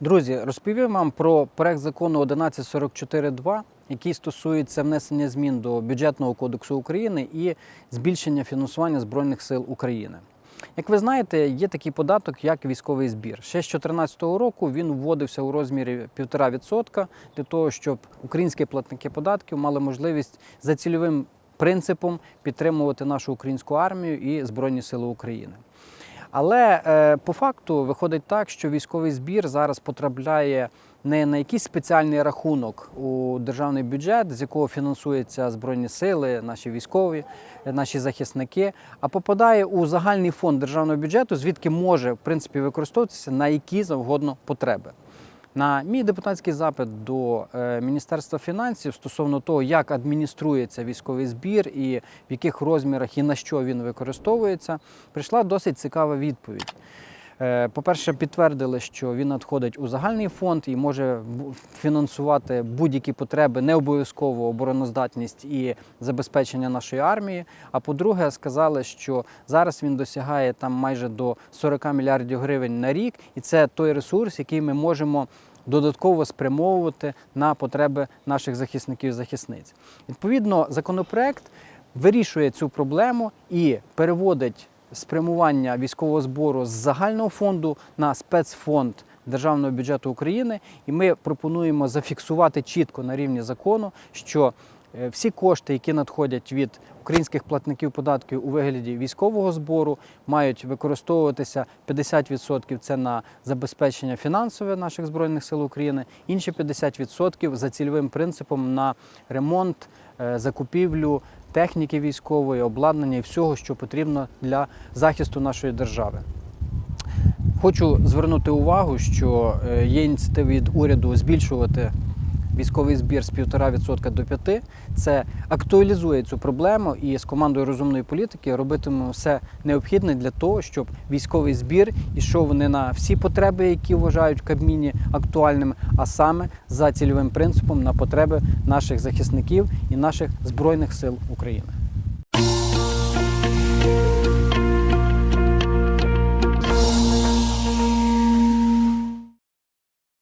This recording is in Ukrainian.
Друзі, розповім вам про проект закону 1144.2, який стосується внесення змін до бюджетного кодексу України і збільшення фінансування Збройних сил України. Як ви знаєте, є такий податок, як військовий збір. Ще з 2014 року він вводився у розмірі 1,5% для того, щоб українські платники податків мали можливість за цільовим принципом підтримувати нашу українську армію і Збройні Сили України. Але е, по факту виходить так, що військовий збір зараз потрапляє не на якийсь спеціальний рахунок у державний бюджет, з якого фінансуються збройні сили, наші військові, е, наші захисники, а попадає у загальний фонд державного бюджету, звідки може в принципі використовуватися на які завгодно потреби. На мій депутатський запит до е, Міністерства фінансів стосовно того, як адмініструється військовий збір і в яких розмірах і на що він використовується, прийшла досить цікава відповідь. Е, По-перше, підтвердили, що він надходить у загальний фонд і може фінансувати будь-які потреби, не обов'язково обороноздатність і забезпечення нашої армії. А по-друге, сказали, що зараз він досягає там майже до 40 мільярдів гривень на рік, і це той ресурс, який ми можемо додатково спрямовувати на потреби наших захисників захисниць. Відповідно, законопроект вирішує цю проблему і переводить спрямування військового збору з загального фонду на спецфонд Державного бюджету України. І ми пропонуємо зафіксувати чітко на рівні закону, що е, всі кошти, які надходять від українських платників податків у вигляді військового збору, мають використовуватися 50% це на забезпечення фінансове наших збройних сил України, інші 50% за цільовим принципом на ремонт, е, закупівлю техніки військової, обладнання і всього, що потрібно для захисту нашої держави. Хочу звернути увагу, що е, є ініціатива від уряду збільшувати військовий збір з 1,5% до 5%. Це актуалізує цю проблему і з командою розумної політики робитимемо все необхідне для того, щоб військовий збір ішов не на всі потреби, які вважають в Кабміні актуальними, а саме за цільовим принципом на потреби наших захисників і наших збройних сил України.